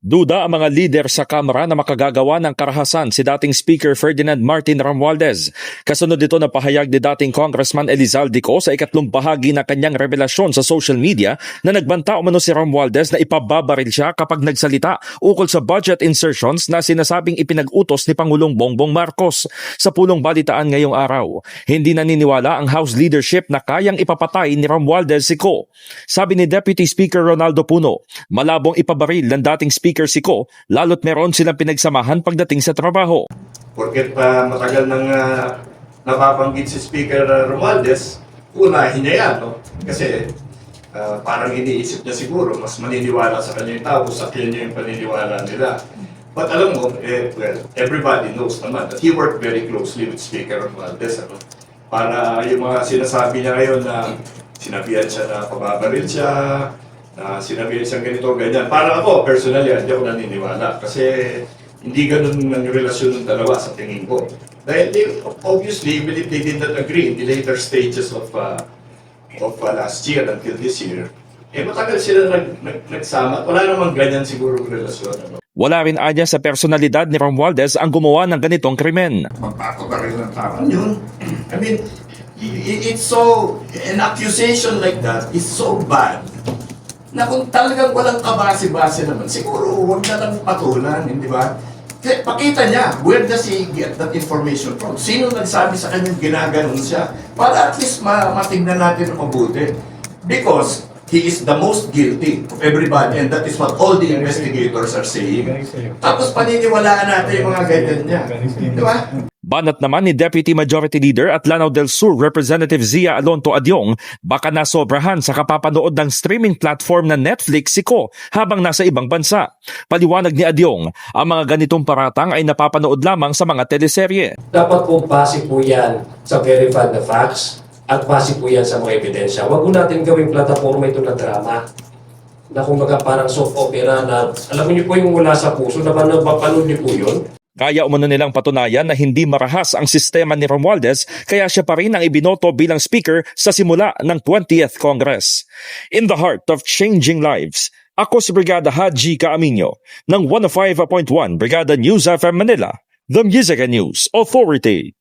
Duda ang mga lider sa Kamara na makagagawa ng karahasan si dating Speaker Ferdinand Martin Romualdez. Kasunod dito na pahayag ni dating Congressman Elizalde Co sa ikatlong bahagi ng kanyang revelasyon sa social media na nagbanta umano si Romualdez na ipababaril siya kapag nagsalita ukol sa budget insertions na sinasabing ipinag-utos ni Pangulong Bongbong Marcos sa pulong balitaan ngayong araw. Hindi naniniwala ang House leadership na kayang ipapatay ni Romualdez si Co. Sabi ni Deputy Speaker Ronaldo Puno, malabong ipabaril ng dating Speaker si Co lalo't meron silang pinagsamahan pagdating sa trabaho. Porket pa matagal nang uh, napapanggit si Speaker uh, Romualdez, unahin niya yan, no? Kasi ah, parang iniisip niya siguro, mas maniniwala sa kanya yung tao, sa kanya yung paniniwala nila. But alam mo, eh, well, everybody knows naman that he worked very closely with Speaker Romualdez, ano? Para yung mga sinasabi niya ngayon na sinabihan siya na pababaril siya, na sinabihan siya ganito, ganyan. Para ako, personally, hindi ako naniniwala. Kasi hindi ganun ang relasyon ng dalawa sa tingin ko. Dahil they, obviously, even if they did not agree in the later stages of uh, of uh, last year until this year, eh matagal sila nag, nag, nagsama. Wala namang ganyan siguro relasyon. Ano? Wala rin anya sa personalidad ni Romualdez ang gumawa ng ganitong krimen. magpapabaril ng tao. Ano yun? I mean, it's so, an accusation like that is so bad na kung talagang walang kabase-base naman, siguro huwag na lang patulan, hindi ba? Kaya pakita niya, where does he get that information from? Sino nagsabi sa kanyang ginaganon siya? Para at least ma matignan natin ang mabuti. Because he is the most guilty of everybody and that is what all the investigators are saying. Tapos paniniwalaan natin yung mga ganyan niya. Di ba? Banat naman ni Deputy Majority Leader at Lanao del Sur Representative Zia Alonto Adyong baka nasobrahan sa kapapanood ng streaming platform na Netflix si Ko habang nasa ibang bansa. Paliwanag ni Adyong, ang mga ganitong paratang ay napapanood lamang sa mga teleserye. dapat po base po yan sa verified na facts at base po yan sa mga ebidensya. Huwag po natin gawing plataforma ito na drama na kumbaga parang soap opera na alam niyo po yung wala sa puso na napapanood niyo po yun. Kaya umano nilang patunayan na hindi marahas ang sistema ni Romualdez kaya siya pa rin ang ibinoto bilang speaker sa simula ng 20th Congress. In the heart of changing lives, ako si Brigada Haji Kaaminyo ng 105.1 Brigada News FM Manila, the Music and News Authority.